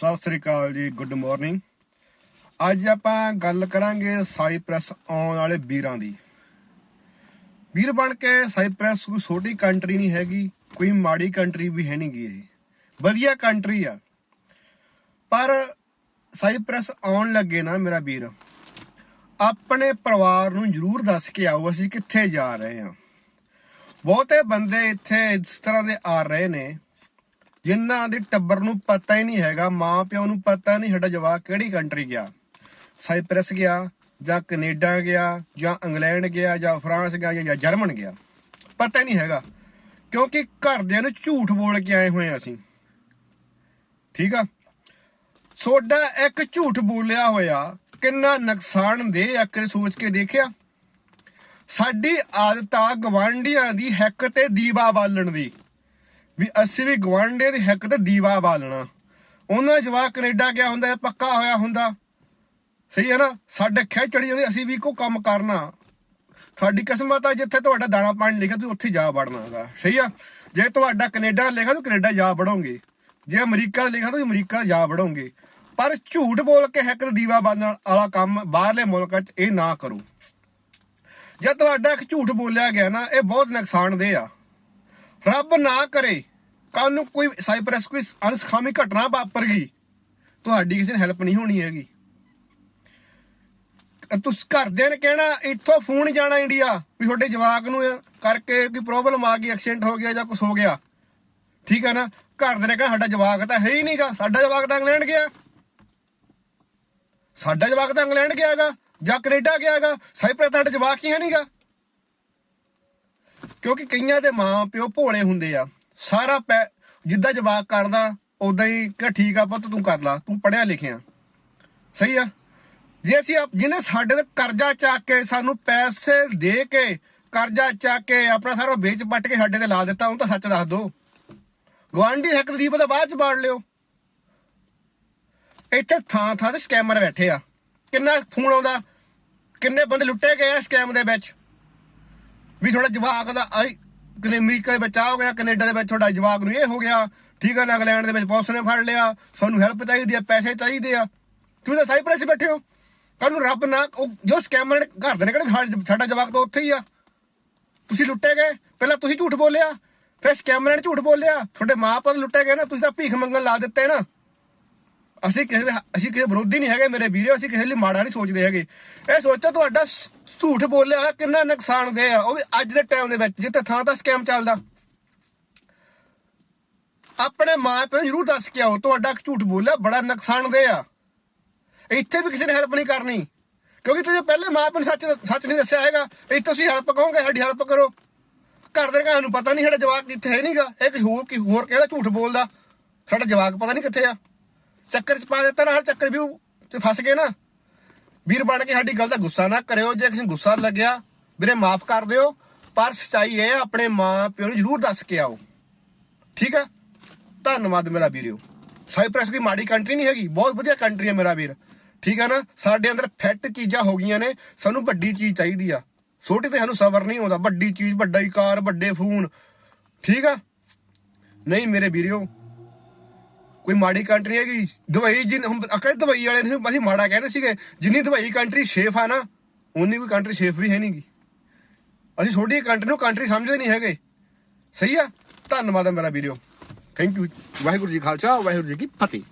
ਸਤਿ ਸ੍ਰੀ ਅਕਾਲ ਜੀ good morning ਅੱਜ ਆਪਾਂ ਗੱਲ ਕਰਾਂਗੇ ਸਾਈਪ੍ਰੈਸ ਆਉਣ ਵਾਲੇ ਵੀਰਾਂ ਦੀ। ਵੀਰ ਬਣ ਕੇ ਸਾਈਪ੍ਰੈਸ ਕੋਈ ਛੋਟੀ ਕੰਟਰੀ ਨਹੀਂ ਹੈਗੀ, ਕੋਈ ਮਾੜੀ ਕੰਟਰੀ ਵੀ ਹੈ ਨਹੀਂਗੀ ਇਹ। ਵਧੀਆ ਕੰਟਰੀ ਆ। ਪਰ ਸਾਈਪ੍ਰੈਸ ਆਉਣ ਲੱਗੇ ਨਾ ਮੇਰਾ ਵੀਰ, ਆਪਣੇ ਪਰਿਵਾਰ ਨੂੰ ਜਰੂਰ ਦੱਸ ਕੇ ਆਓ, ਅਸੀਂ ਕਿੱਥੇ ਜਾ ਰਹੇ ਹਾਂ। ਬਹੁਤੇ ਬੰਦੇ ਇੱਥੇ ਇਸ ਤਰ੍ਹਾਂ ਦੇ ਆ ਰਹੇ ਨੇ ਜਿਨ੍ਹਾਂ ਦੇ ਟੱਬਰ ਨੂੰ ਪਤਾ ਹੀ ਨਹੀਂ ਹੈਗਾ, ਮਾਂ ਪਿਓ ਨੂੰ ਪਤਾ ਨਹੀਂ ਸਾਡਾ ਜਵਾਕ ਕਿਹੜੀ ਕੰਟਰੀ ਗਿਆ। ਸਾਈਪ੍ਰਸ ਗਿਆ ਜਾਂ ਕੈਨੇਡਾ ਗਿਆ ਜਾਂ ਇੰਗਲੈਂਡ ਗਿਆ ਜਾਂ ਫਰਾਂਸ ਗਿਆ ਜਾਂ ਜਰਮਨ ਗਿਆ। ਪਤਾ ਹੀ ਨਹੀਂ ਹੈਗਾ, ਕਿਉਂਕਿ ਘਰਦਿਆਂ ਨੂੰ ਝੂਠ ਬੋਲ ਕੇ ਆਏ ਹੋਏ ਅਸੀਂ। ਠੀਕ ਆ? ਸੋਡਾ ਇੱਕ ਝੂਠ ਬੋਲਿਆ ਹੋਇਆ ਕਿੰਨਾ ਨੁਕਸਾਨ ਦੇ ਆ ਕਦੇ ਸੋਚ ਕੇ ਦੇਖਿਆ। ਸਾਡੀ ਆਦਤ ਆ ਗਵਾਂਢੀਆਂ ਦੀ ਹੈਕ ਤੇ ਦੀਵਾ ਬਾਲਣ ਦੀ। ਵੀ ਅਸੀਂ ਵੀ ਗਵਾਂਢੀਆਂ ਦੇ ਹੈਕ ਤੇ ਦੀਵਾ ਬਾਲਣਾ ਉਹਨਾਂ ਦਾ ਜਵਾਕ ਕੈਨੇਡਾ ਗਿਆ ਹੁੰਦਾ ਪੱਕਾ ਹੋਇਆ ਹੁੰਦਾ। ਸਹੀ ਹੈ ਨਾ? ਸਾਡੇ ਖਿੱਚ ਚੜੀ ਜਾਂਦੀ, ਅਸੀਂ ਵੀ ਕੋ ਕੰਮ ਕਰਨਾ। ਸਾਡੀ ਕਿਸਮਤ ਆ, ਜਿੱਥੇ ਤੁਹਾਡਾ ਦਾਣਾ ਪਾਣੀ ਲਿਖਿਆ, ਤੁਸੀਂ ਉੱਥੇ ਜਾ ਵੜਨਾਗਾ ਸਹੀ ਆ? ਜੇ ਤੁਹਾਡਾ ਕੈਨੇਡਾ ਲਿਖਿਆ, ਤੁਸੀਂ ਕੈਨੇਡਾ ਜਾ ਵੜੋਗੇ। ਜੇ ਅਮਰੀਕਾ ਲਿਖਿਆ, ਤੁਸੀਂ ਅਮਰੀਕਾ ਜਾ ਵੜੋਗੇ। ਪਰ ਝੂਠ ਬੋਲ ਕੇ ਹੈਕ ਦੀਵਾ ਬਾਲਣ ਵਾਲਾ ਕੰਮ ਬਾਹਰਲੇ ਮੁਲਕਾਂ 'ਚ ਇਹ ਨਾ ਕਰੋ। ਜੇ ਤੁਹਾਡਾ ਇੱਕ ਝੂਠ ਬੋਲਿਆ ਗਿਆ ਨਾ, ਇਹ ਬਹੁਤ ਨੁਕਸਾਨਦੇਹ ਆ। ਰੱਬ ਨਾ ਕਰੇ ਕੱਲ ਨੂੰ ਕੋਈ ਸਾਈਪ੍ਰੈਸ ਕੋਈ ਅਨਸਖਾਮੀ ਘਟਨਾ ਵਾਪਰ ਗਈ, ਤੁਹਾਡੀ ਕਿਸੇ ਨੇ ਹੈਲਪ ਨਹੀਂ ਹੋਣੀ ਹੈਗੀ। ਤੁਸੀਂ ਘਰਦਿਆਂ ਨੇ ਕਹਿਣਾ, ਇੱਥੋਂ ਫੋਨ ਜਾਣਾ ਇੰਡੀਆ, ਵੀ ਤੁਹਾਡੇ ਜਵਾਕ ਨੂੰ ਕਰਕੇ ਕੋਈ ਪ੍ਰੋਬਲਮ ਆ ਗਈ ਐਕਸੀਡੈਂਟ ਹੋ ਗਿਆ ਜਾਂ ਕੁਝ ਹੋ ਗਿਆ। ਠੀਕ ਹੈ ਨਾ? ਘਰਦਿਆਂ ਨੇ ਕਹਿਣਾ ਸਾਡਾ ਜਵਾਕ ਤਾਂ ਹੈ ਹੀ ਨਹੀਂਗਾ ਸਾਡਾ ਜਵਾਕ ਤਾਂ ਇੰਗਲੈਂਡ ਗਿਆ। ਸਾਡਾ ਜਵਾਕ ਤਾਂ ਇੰਗਲੈਂਡ ਗਿਆਗਾ ਜਾਂ ਕੈਨੇਡਾ ਗਿਆਗਾ ਸਾਈਪ੍ਰਸ ਤੁਹਾਡਾ ਜਵਾਕ ਹੀ ਹੈ ਨਹੀਂਗਾ ਕਿਉਂਕਿ ਕਈਆਂ ਦੇ ਮਾਂ ਪਿਓ ਭੋਲੇ ਹੁੰਦੇ ਆ। ਸਾਰਾ ਪੈ ਜਿੱਦਾਂ ਜਵਾਕ ਕਰਦਾ ਉਦਾਂ ਹੀ ਕਿ ਠੀਕ ਆ ਪੁੱਤ, ਤੂੰ ਕਰ ਲਾ, ਤੂੰ ਪੜਿਆ ਲਿਖਿਆ। ਸਹੀ ਆ? ਜੇ ਅਸੀਂ ਜਿਹਨੇ ਸਾਡੇ ਤੇ ਕਰਜ਼ਾ ਚੱਕ ਕੇ ਸਾਨੂੰ ਪੈਸੇ ਦੇ ਕੇ ਕਰਜ਼ਾ ਚੱਕ ਕੇ ਆਪਣਾ ਸਾਰਾ ਵੇਚ ਪੱਟ ਕੇ ਸਾਡੇ ਤੇ ਲਾ ਦਿੱਤਾ, ਉਹਨੂੰ ਤਾਂ ਸੱਚ ਦੱਸ ਦੋ। ਗਵਾਂਢੀ ਹੱਕ ਦੀ ਪਤਾ ਬਾਅਦ ਚ ਬਾੜ ਲਿਓ। ਇੱਥੇ ਥਾਂ ਥਾਂ ਤੇ ਸਕੈਮਰ ਬੈਠੇ ਆ। ਕਿੰਨਾ ਫੋਨ ਆਉਂਦਾ, ਕਿੰਨੇ ਬੰਦੇ ਲੁੱਟੇ ਗਏ ਆ ਸਕੈਮ ਦੇ ਵਿੱਚ। ਵੀ ਥੋੜਾ ਜਵਾਕ ਦਾ ਆਈ ਕਨੇ ਅਮਰੀਕਾ ਦੇ ਵਿੱਚ ਆ ਹੋ ਗਿਆ, ਕੈਨੇਡਾ ਦੇ ਵਿੱਚ ਤੁਹਾਡਾ ਜਵਾਕ ਨੂੰ ਇਹ ਹੋ ਗਿਆ, ਠੀਕ ਹੈ ਨਾ ਇੰਗਲੈਂਡ ਦੇ ਵਿੱਚ ਪੁਲਿਸ ਨੇ ਫੜ ਲਿਆ, ਸਾਨੂੰ ਹੈਲਪ ਚਾਹੀਦੀ ਆ, ਪੈਸੇ ਚਾਹੀਦੇ ਆ। ਤੁਸੀਂ ਤਾਂ ਸਾਈਪ੍ਰੈਸ 'ਚ ਬੈਠੇ ਹੋ। ਕੱਲ ਨੂੰ ਰੱਬ ਨਾ, ਉਹ ਜੋ ਸਕੈਮਰ ਘਰ ਦੇ ਨੇ ਕਿਹੜੇ ਸਾਡਾ- ਜਵਾਕ ਤਾਂ ਉੱਥੇ ਹੀ ਆ। ਤੁਸੀਂ ਲੁੱਟੇ ਗਏ, ਪਹਿਲਾਂ ਤੁਸੀਂ ਝੂਠ ਬੋਲਿਆ, ਫਿਰ ਸਕੈਮਰਾਂ ਨੇ ਝੂਠ ਬੋਲਿਆ, ਤੁਹਾਡੇ ਮਾਪੇ ਲੁੱਟੇ ਗਏ ਨਾ, ਤੁਸੀਂ ਤਾਂ ਭੀਖ ਮੰਗਣ ਲਾ ਦਿੱਤੇ ਨਾ। ਅਸੀਂ ਕਿਸੇ ਦੇ ਅਸੀਂ ਕਿਸੇ ਵਿਰੋਧੀ ਨਹੀਂ ਹੈਗੇ ਮੇਰੇ ਵੀਰੇ, ਅਸੀਂ ਕਿਸੇ ਲਈ ਮਾੜਾ ਨਹੀਂ ਸੋਚਦੇ ਹੈਗੇ। ਇਹ ਸੋਚੋ ਤੁਹਾਡਾ ਝੂਠ ਬੋਲਿਆ ਹੋਇਆ ਕਿੰਨਾ ਨੁਕਸਾਨ ਦੇ ਆ, ਉਹ ਵੀ ਅੱਜ ਦੇ ਟਾਈਮ ਦੇ ਵਿੱਚ, ਜਿੱਥੇ ਥਾਂ ਤਾਂ ਸਕੈਮ ਚੱਲਦਾ। ਆਪਣੇ ਮਾਂ ਪਿਓ ਨੂੰ ਜ਼ਰੂਰ ਦੱਸ ਕੇ ਆਓ, ਤੁਹਾਡਾ ਝੂਠ ਬੋਲਿਆ, ਬੜਾ ਨੁਕਸਾਨ ਦੇ ਆ। ਇੱਥੇ ਵੀ ਕਿਸੇ ਨੇ ਹੈਲਪ ਨਹੀਂ ਕਰਨੀ। ਕਿਉਂਕਿ ਤੁਸੀਂ ਪਹਿਲੇ ਮਾਂ ਪਿਓ ਨੂੰ ਸੱਚ ਸੱਚ ਨਹੀਂ ਦੱਸਿਆ ਹੈਗਾ। ਇਹ ਤੁਸੀਂ ਹੈਲਪ ਕਹੋਗੇ, ਸਾਡੀ ਹੈਲਪ ਕਰੋ। ਘਰ ਦੇ ਕਹਿੰਦੇ ਨੂੰ ਪਤਾ ਨਹੀਂ ਸਾਡਾ ਜਵਾਬ ਕਿੱਥੇ ਹੈ ਨਹੀਂਗਾ ਇਹ ਕਿਸੇ ਹੋਰ ਕੀ ਹੋਰ ਕਿਹੜਾ ਝੂਠ ਬੋਲਦਾ? ਸਾਡਾ ਜਵਾਬ ਪਤਾ ਨਹੀਂ ਕਿੱਥੇ ਆ। ਚੱਕਰ ਚ ਪਾ ਦਿੱਤਾ ਨਾ ਚੱਕਰ ਵੀ ਉਹ ਤੇ ਫਸ ਗਏ ਨਾ। ਵੀਰ ਬਣ ਕੇ ਸਾਡੀ ਗੱਲ ਦਾ ਗੁੱਸਾ ਨਾ ਕਰਿਓ, ਜੇ ਕਿਸੇ ਗੁੱਸਾ ਲੱਗਿਆ, ਵੀਰੇ ਮਾਫ ਕਰ ਦਿਓ, ਪਰ ਸਚਾਈ ਇਹ ਆਪਣੇ ਮਾਂ ਪਿਓ ਨੂੰ ਜ਼ਰੂਰ ਦੱਸ ਕੇ ਆਓ। ਠੀਕ ਆ? ਧੰਨਵਾਦ ਮੇਰਾ ਵੀਰਿਓ। ਸਾਈਪ੍ਰੈਸ ਕੋਈ ਮਾੜੀ ਕੰਟਰੀ ਨਹੀਂ ਹੈਗੀ, ਬਹੁਤ ਵਧੀਆ ਕੰਟਰੀ ਹੈ ਮੇਰਾ ਵੀਰ। ਠੀਕ ਆ ਨਾ? ਸਾਡੇ ਅੰਦਰ ਫੈਟ ਚੀਜ਼ਾਂ ਹੋ ਗਈਆਂ ਨੇ, ਸਾਨੂੰ ਵੱਡੀ ਚੀਜ਼ ਚਾਹੀਦੀ ਆ। ਛੋਟੀ ਤੇ ਸਾਨੂੰ ਸਬਰ ਨਹੀਂ ਆਉਂਦਾ, ਵੱਡੀ ਚੀਜ਼, ਵੱਡਾ ਹੀ ਕਾਰ, ਵੱਡੇ ਫੋਨ। ਠੀਕ ਆ? ਨਹੀਂ ਮੇਰੇ ਵੀਰਿਓ ਕੋਈ ਮਾੜੀ ਕੰਟਰੀ ਹੈਗੀ, ਦੁਬਈ ਜਿਨ ਹੁਣ ਅਕਲ ਦੁਬਈ ਵਾਲੇ ਨੇ ਅਸੀਂ ਮਾੜਾ ਕਹਿੰਦੇ ਸੀਗੇ, ਜਿੰਨੀ ਦੁਬਈ ਕੰਟਰੀ ਸੇਫ ਆ ਨਾ ਉਨੀ ਕੋਈ ਕੰਟਰੀ ਸੇਫ ਵੀ ਹੈ ਨਹੀਂਗੀ ਅਸੀਂ ਛੋਟੀ ਕੰਟਰੀ ਨੂੰ ਕੰਟਰੀ ਸਮਝਦੇ ਨਹੀਂ ਹੈਗੇ। ਸਹੀ ਆ? ਧੰਨਵਾਦ ਹੈ ਮੇਰਾ video thank you Waheguru ji Khalsa, Waheguru ji Ki Fateh.